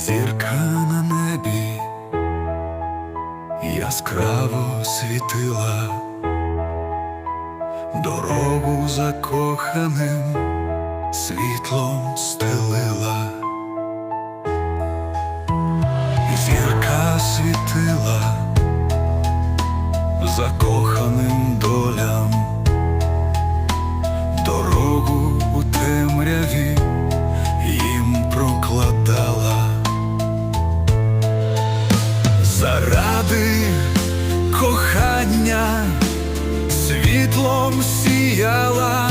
Зірка на небі яскраво світила дорогу закоханим світлом стелила, зірка світила, закоханим. Заради кохання світлом сіяла,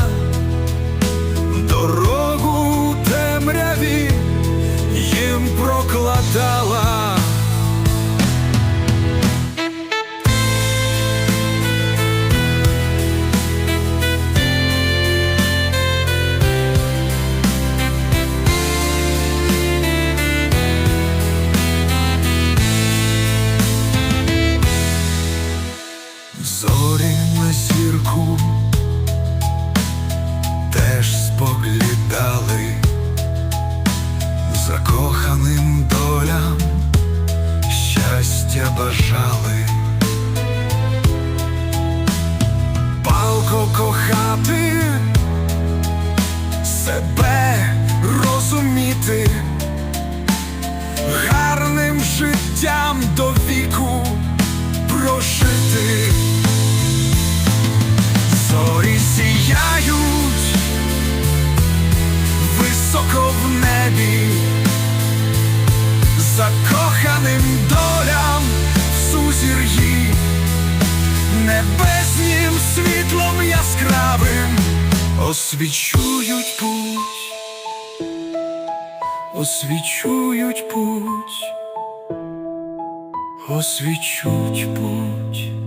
бажали, палко кохати, себе розуміти, гарним життям до віку прожити. Зорі сіяють освічують путь, освічують путь, освічуть путь.